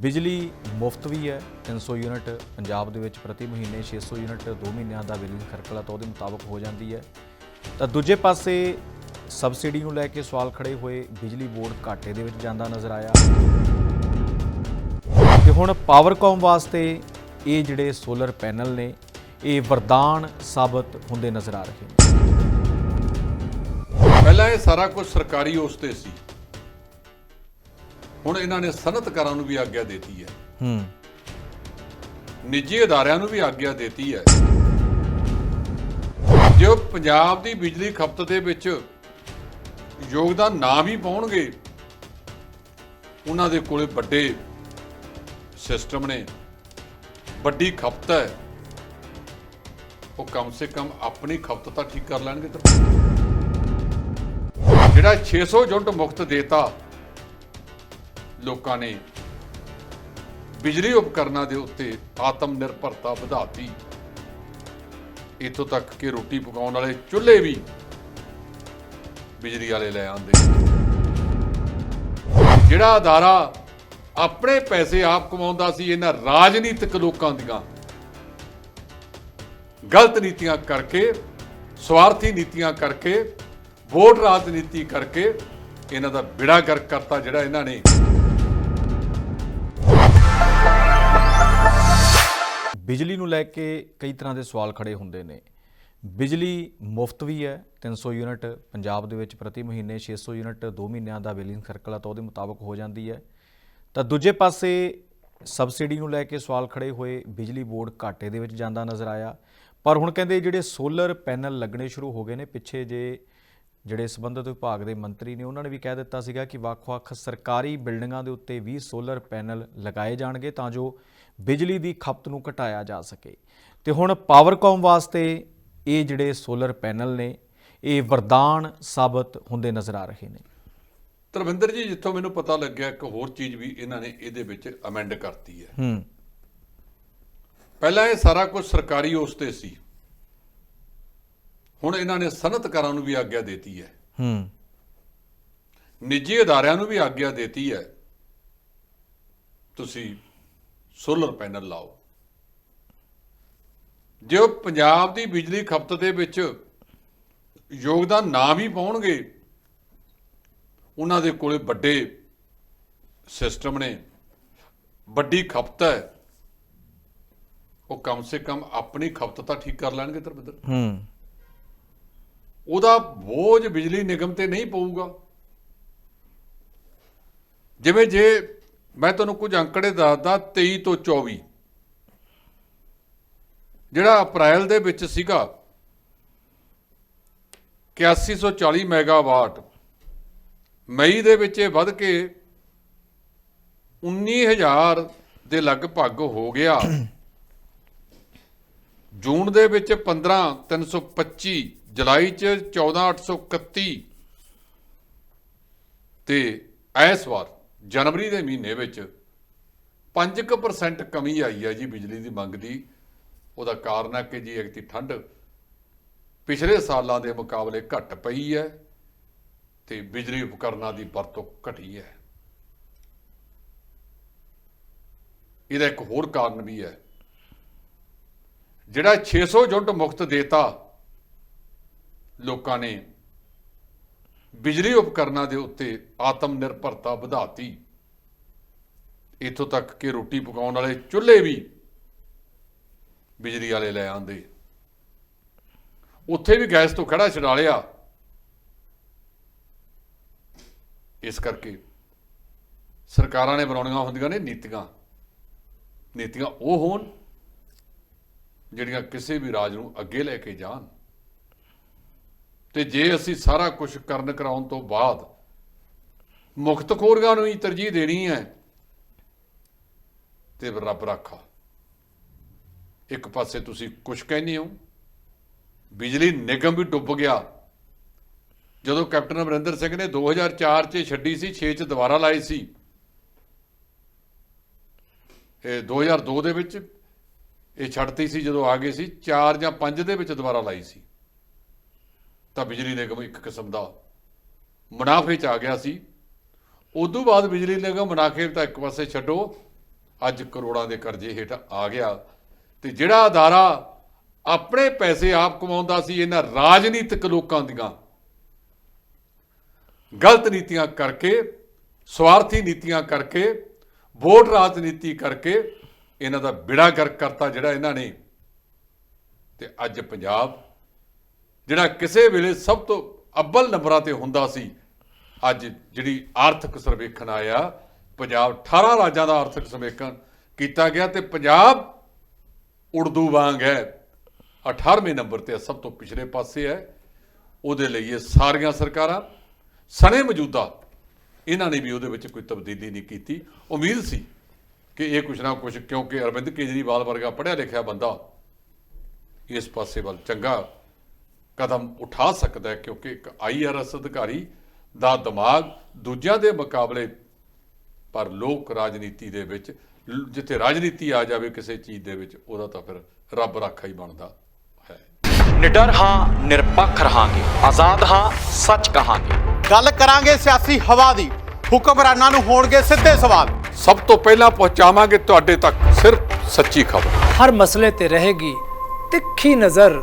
ਬਿਜਲੀ ਮੁਫਤ ਵੀ ਹੈ 300 ਯੂਨਿਟ ਪੰਜਾਬ ਦੇ ਵਿੱਚ ਪ੍ਰਤੀ ਮਹੀਨੇ 600 ਯੂਨਿਟ 2 ਮਹੀਨਿਆਂ ਦਾ ਬਿਜਲੀ ਖਰਚਾ ਤਾਂ ਉਹਦੇ ਮੁਤਾਬਕ ਹੋ ਜਾਂਦੀ ਹੈ। ਤਾਂ ਦੂਜੇ ਪਾਸੇ ਸਬਸਿਡੀ ਨੂੰ ਲੈ ਕੇ ਸਵਾਲ ਖੜੇ ਹੋਏ ਬਿਜਲੀ ਬੋਰਡ ਘਾਟੇ ਦੇ ਵਿੱਚ ਜਾਂਦਾ ਨਜ਼ਰ ਆਇਆ। ਤੇ ਹੁਣ ਪਾਵਰਕਾਮ ਵਾਸਤੇ ਇਹ ਜਿਹੜੇ ਸੋਲਰ ਪੈਨਲ ਨੇ, ਇਹ ਵਰਦਾਨ ਸਾਬਤ ਹੁੰਦੇ ਨਜ਼ਰ ਆ ਰਹੇ ਨੇ। ਪਹਿਲਾਂ ਇਹ ਸਾਰਾ ਕੁਝ ਸਰਕਾਰੀ ਉਸ ਤੇ ਸੀ। ਹੁਣ ਇਹਨਾਂ ਨੇ ਸਨਅਤਕਾਰਾਂ ਨੂੰ ਵੀ ਆਗਿਆ ਦਿੱਤੀ ਹੈ। ਹੂੰ। ਨਿੱਜੀ ਅਦਾਰਿਆਂ ਨੂੰ ਵੀ ਆਗਿਆ ਦਿੱਤੀ ਹੈ। ਜੋ ਪੰਜਾਬ ਦੀ ਬਿਜਲੀ ਖਪਤ ਦੇ ਵਿੱਚ ਯੋਗਦਾਨ ਨਾ ਵੀ ਪਾਉਣਗੇ ਉਹਨਾਂ ਦੇ ਕੋਲੇ ਵੱਡੇ ਸਿਸਟਮ ਨੇ ਵੱਡੀ ਖਪਤ ਹੈ। ਉਹ ਕਮ ਸੇ ਕਮ ਆਪਣੀ ਖਪਤ ਤਾਂ ਠੀਕ ਕਰ ਲੈਣਗੇ ਤਾਂ। ਜਿਹੜਾ 600 ਯੂਨਿਟ ਮੁਫਤ ਦੇਤਾ ਲੋਕਾਂ ਨੇ ਬਿਜਲੀ ਉਪਕਰਨਾਂ ਦੇ ਉੱਤੇ ਆਤਮ ਨਿਰਭਰਤਾ ਵਧਾਤੀ। ਇਤੋਂ ਤੱਕ ਕਿ ਰੋਟੀ ਪਕਾਉਣ ਵਾਲੇ ਚੁੱਲ੍ਹੇ ਵੀ ਬਿਜਲੀ ਵਾਲੇ ਲੈ ਆਉਂਦੇ ਜਿਹੜਾ ਅਦਾਰਾ ਆਪਣੇ ਪੈਸੇ ਆਪ ਕਮਾਉਂਦਾ ਸੀ, ਇਹਨਾਂ ਰਾਜਨੀਤਿਕ ਲੋਕਾਂ ਦੀਆਂ ਗਲਤ ਨੀਤੀਆਂ ਕਰਕੇ, ਸਵਾਰਥੀ ਨੀਤੀਆਂ ਕਰਕੇ, ਵੋਟ ਰਾਜਨੀਤੀ ਕਰਕੇ ਇਹਨਾਂ ਦਾ ਬਿੜਾ ਗਰਕ ਕਰਤਾ ਜਿਹੜਾ ਇਹਨਾਂ ਨੇ ਬਿਜਲੀ ਨੂੰ ਲੈ ਕੇ ਕਈ ਤਰ੍ਹਾਂ ਦੇ ਸਵਾਲ ਖੜੇ ਹੁੰਦੇ ਨੇ। ਬਿਜਲੀ ਮੁਫਤ ਵੀ ਹੈ 300 ਯੂਨਿਟ ਪੰਜਾਬ ਦੇ ਵਿੱਚ ਪ੍ਰਤੀ ਮਹੀਨੇ 600 ਯੂਨਿਟ 2 ਮਹੀਨਿਆਂ ਦਾ ਬਿਲਿੰਗ ਸਰਕਲ ਆ ਤਾਂ ਉਹਦੇ ਮੁਤਾਬਕ ਹੋ ਜਾਂਦੀ ਹੈ। ਤਾਂ ਦੂਜੇ ਪਾਸੇ ਸਬਸਿਡੀ ਨੂੰ ਲੈ ਕੇ ਸਵਾਲ ਖੜੇ ਹੋਏ ਬਿਜਲੀ ਬੋਰਡ ਘਾਟੇ ਦੇ ਵਿੱਚ ਜਾਂਦਾ ਨਜ਼ਰ ਆਇਆ। ਪਰ ਹੁਣ ਕਹਿੰਦੇ ਜਿਹੜੇ ਸੋਲਰ ਪੈਨਲ ਲੱਗਣੇ ਸ਼ੁਰੂ ਹੋ ਗਏ ਨੇ, ਪਿੱਛੇ ਜੇ ਜਿਹੜੇ ਸੰਬੰਧਿਤ ਵਿਭਾਗ ਦੇ ਮੰਤਰੀ ਨੇ ਉਹਨਾਂ ਨੇ ਵੀ ਕਹਿ ਦਿੱਤਾ ਸੀਗਾ ਕਿ ਵੱਖ-ਵੱਖ ਸਰਕਾਰੀ ਬਿਲਡਿੰਗਾਂ ਦੇ ਉੱਤੇ 20 ਸੋਲਰ ਪੈਨਲ ਲਗਾਏ ਜਾਣਗੇ ਤਾਂ ਜੋ ਬਿਜਲੀ ਦੀ ਖਪਤ ਨੂੰ ਘਟਾਇਆ ਜਾ ਸਕੇ। ਤੇ ਹੁਣ ਪਾਵਰਕਾਮ ਵਾਸਤੇ ਇਹ ਜਿਹੜੇ ਸੋਲਰ ਪੈਨਲ ਨੇ ਇਹ ਵਰਦਾਨ ਸਾਬਤ ਹੁੰਦੇ ਨਜ਼ਰ ਆ ਰਹੇ ਨੇ। ਧਰਮਿੰਦਰ ਜੀ ਜਿੱਥੋਂ ਮੈਨੂੰ ਪਤਾ ਲੱਗਿਆ ਇੱਕ ਹੋਰ ਚੀਜ਼ ਵੀ ਇਹਨਾਂ ਨੇ ਇਹਦੇ ਵਿੱਚ ਅਮੈਂਡ ਕਰਤੀ ਹੈ। ਹੂੰ। ਪਹਿਲਾਂ ਇਹ ਸਾਰਾ ਕੁਝ ਸਰਕਾਰੀ ਉਸ ਤੇ ਸੀ। ਹੁਣ ਇਹਨਾਂ ਨੇ ਸਨਅਤਕਾਰਾਂ ਨੂੰ ਵੀ ਆਗਿਆ ਦਿੱਤੀ ਹੈ। ਹੂੰ। ਨਿੱਜੀ ਅਦਾਰਿਆਂ ਨੂੰ ਵੀ ਆਗਿਆ ਦਿੱਤੀ ਹੈ। ਤੁਸੀਂ ਸੋਲਰ ਪੈਨਲ ਲਾਓ। ਜੋ ਪੰਜਾਬ ਦੀ ਬਿਜਲੀ ਖਪਤ ਦੇ ਵਿੱਚ ਯੋਗਦਾਨ ਨਾ ਵੀ ਪਾਉਣਗੇ ਉਹਨਾਂ ਦੇ ਕੋਲੇ ਵੱਡੇ ਸਿਸਟਮ ਨੇ ਵੱਡੀ ਖਪਤ ਹੈ। ਉਹ ਕਮ ਸੇ ਕਮ ਆਪਣੀ ਖਪਤ ਤਾਂ ਠੀਕ ਕਰ ਲੈਣਗੇ ਤਰਬਿੰਦਰ ਹੂੰ। ਉਹਦਾ ਬੋਝ ਬਿਜਲੀ ਨਿਗਮ ਤੇ ਨਹੀਂ ਪਊਗਾ। ਜਿਵੇਂ ਜੇ ਮੈਂ ਤੁਹਾਨੂੰ ਕੁਝ ਅੰਕੜੇ ਦੱਸਦਾ 23 ਤੋਂ 24 ਜਿਹੜਾ ਅਪ੍ਰੈਲ ਦੇ ਵਿੱਚ ਸੀਗਾ 8140 ਮੈਗਾਵਾਟ। ਮਈ ਦੇ ਵਿੱਚ ਇਹ ਵੱਧ ਕੇ 19000 ਦੇ ਲਗਭਗ ਹੋ ਗਿਆ। ਜੂਨ ਦੇ ਵਿੱਚ 15325 ਜੁਲਾਈ ਚ 14831 ਤੇ ਇਸ ਵਾਰ ਜਨਵਰੀ ਦੇ ਮਹੀਨੇ ਵਿੱਚ 5% ਕਮੀ ਆਈ ਹੈ ਜੀ ਬਿਜਲੀ ਦੀ ਮੰਗ ਦੀ। ਉਹਦਾ ਕਾਰਨ ਹੈ ਕਿ ਜੀ ਇੱਕ ਠੰਡ ਪਿਛਲੇ ਸਾਲਾਂ ਦੇ ਮੁਕਾਬਲੇ ਘੱਟ ਪਈ ਹੈ ਤੇ ਬਿਜਲੀ ਉਪਕਰਨਾਂ ਦੀ ਵਰਤੋਂ ਘਟੀ ਹੈ। ਇਹਦਾ ਇੱਕ ਹੋਰ ਕਾਰਨ ਵੀ ਹੈ। ਜਿਹੜਾ 600 ਯੂਨਿਟ ਮੁਫਤ ਦੇਤਾ ਲੋਕਾਂ ਨੇ ਬਿਜਲੀ ਉਪਕਰਨਾਂ ਦੇ ਉੱਤੇ ਆਤਮ ਨਿਰਭਰਤਾ ਵਧਾਤੀ। ਇਥੋਂ ਤੱਕ ਕਿ ਰੋਟੀ ਪਕਾਉਣ ਵਾਲੇ ਚੁੱਲ੍ਹੇ ਵੀ ਬਿਜਲੀ ਵਾਲੇ ਲੈ ਆਂਦੇ ਉੱਥੇ ਵੀ ਗੈਸ ਤੋਂ ਖੜਾ ਛਡਾ ਲਿਆ। ਇਸ ਕਰਕੇ ਸਰਕਾਰਾਂ ਨੇ ਬਣਾਉਣੀਆਂ ਹੁੰਦੀਆਂ ਨੇ ਨੀਤੀਆਂ। ਨੀਤੀਆਂ ਉਹ ਹੋਣ ਜਿਹੜੀਆਂ ਕਿਸੇ ਵੀ ਰਾਜ ਨੂੰ ਅੱਗੇ ਲੈ ਕੇ ਜਾਣ। ਤੇ ਜੇ ਅਸੀਂ ਸਾਰਾ ਕੁਝ ਕਰਨ ਕਰਾਉਣ ਤੋਂ ਬਾਅਦ ਮੁਕਤ ਨੂੰ ਹੀ ਤਰਜੀਹ ਦੇਣੀ ਹੈ, ਤੇ ਰੱਬ ਰਾਖਾ। ਇੱਕ ਪਾਸੇ ਤੁਸੀਂ ਕੁਝ ਕਹਿੰਦੇ ਹੋ, ਬਿਜਲੀ ਨਿਗਮ ਵੀ ਡੁੱਬ ਗਿਆ। ਜਦੋਂ ਕੈਪਟਨ ਅਮਰਿੰਦਰ ਸਿੰਘ ਨੇ 2004 'ਚ ਛੱਡੀ ਸੀ 6 'ਚ ਦੁਬਾਰਾ ਲਾਈ ਸੀ। ਇਹ 2002 ਦੇ ਵਿੱਚ ਇਹ ਛੱਡਤੀ ਸੀ, ਜਦੋਂ ਆ ਗਏ ਸੀ 4 ਜਾਂ 5 ਦੇ ਵਿੱਚ ਦੁਬਾਰਾ ਲਾਈ ਸੀ। ਤਾਂ ਬਿਜਲੀ ਨਿਗਮ ਇੱਕ ਕਿਸਮ ਦਾ ਮੁਨਾਫੇ 'ਚ ਆ ਗਿਆ ਸੀ। ਉਦੋਂ ਬਾਅਦ ਬਿਜਲੀ ਨਿਗਮ ਮੁਨਾਫੇ ਤਾਂ ਇੱਕ ਪਾਸੇ ਛੱਡੋ, ਅੱਜ ਕਰੋੜਾਂ ਦੇ ਕਰਜ਼ੇ ਹੇਠ ਆ ਗਿਆ ਤੇ ਜਿਹੜਾ ਅਦਾਰਾ ਆਪਣੇ ਪੈਸੇ ਆਪ ਕਮਾਉਂਦਾ ਸੀ, ਇਹਨਾਂ ਰਾਜਨੀਤਿਕ ਲੋਕਾਂ ਦੀਆਂ ਗਲਤ ਨੀਤੀਆਂ ਕਰਕੇ, ਸਵਾਰਥੀ ਨੀਤੀਆਂ ਕਰਕੇ, ਵੋਟ ਰਾਜਨੀਤੀ ਕਰਕੇ ਇਹਨਾਂ ਦਾ ਬਿੜਾ ਗਰਕ ਕਰਤਾ ਜਿਹੜਾ ਇਹਨਾਂ ਨੇ। ਤੇ ਅੱਜ ਪੰਜਾਬ ਜਿਹੜਾ ਕਿਸੇ ਵੇਲੇ ਸਭ ਤੋਂ ਅੱਵਲ ਨੰਬਰਾਂ ਤੇ ਹੁੰਦਾ ਸੀ ਅੱਜ ਜਿਹੜੀ ਆਰਥਿਕ ਸਰਵੇਖਣ ਆਇਆ ਪੰਜਾਬ 18 ਰਾਜਾਂ ਦਾ ਆਰਥਿਕ ਸਰਵੇਖਣ ਕੀਤਾ ਗਿਆ ਤੇ ਪੰਜਾਬ ਉਰਦੂ ਵਾਂਗ ਹੈ। 18ਵੇਂ ਨੰਬਰ ਤੇ ਹੈ, ਸਭ ਤੋਂ ਪਿਛਲੇ ਪਾਸੇ ਹੈ। ਉਹਦੇ ਲਈ ਇਹ ਸਾਰੀਆਂ ਸਰਕਾਰਾਂ ਸਣੇ ਮੌਜੂਦਾ ਇਹਨਾਂ ਨੇ ਵੀ ਉਹਦੇ ਵਿੱਚ ਕੋਈ ਤਬਦੀਲੀ ਨਹੀਂ ਕੀਤੀ। ਉਮੀਦ ਸੀ ਕਿ ਇਹ ਕੁਛ ਨਾ ਕੁਛ ਕਿਉਂਕਿ ਅਰਵਿੰਦ ਕੇਜਰੀਵਾਲ ਵਰਗਾ ਪੜ੍ਹਿਆ ਲਿਖਿਆ ਬੰਦਾ ਇਸ ਪਾਸੇ ਵੱਲ ਚੰਗਾ ਕਦਮ ਉਠਾ ਸਕਦਾ ਹੈ ਕਿਉਂਕਿ ਇੱਕ ਆਈਆਰਐਸ ਅਧਿਕਾਰੀ ਦਾ ਦਿਮਾਗ ਦੂਜਿਆਂ ਦੇ ਮੁਕਾਬਲੇ ਪਰ ਲੋਕ ਰਾਜਨੀਤੀ ਦੇ ਵਿੱਚ ਜਿੱਥੇ ਰਾਜਨੀਤੀ ਆ ਜਾਵੇ ਕਿਸੇ ਚੀਜ਼ ਦੇ ਵਿੱਚ ਉਹਦਾ ਤਾਂ ਫਿਰ ਰੱਬ ਰਾਖਾ ਹੀ ਬਣਦਾ ਹੈ। ਨਿਡਰ ਹਾਂ ਨਿਰਪੱਖ ਰਹਾਂਗੇ। ਆਜ਼ਾਦ ਹਾਂ ਸੱਚ ਕਹਾਂਗੇ। ਗੱਲ ਕਰਾਂਗੇ ਸਿਆਸੀ ਹਵਾ ਦੀ। ਹੁਕਮਰਾਨਾਂ ਨੂੰ ਹੋਣਗੇ ਸਿੱਧੇ ਸਵਾਲ। ਸਭ ਤੋਂ ਪਹਿਲਾਂ ਪਹੁੰਚਾਵਾਂਗੇ ਤੁਹਾਡੇ ਤੱਕ ਸਿਰਫ ਸੱਚੀ ਖਬਰ। ਹਰ ਮਸਲੇ ਤੇ ਰਹੇਗੀ ਤਿੱਖੀ ਨਜ਼ਰ।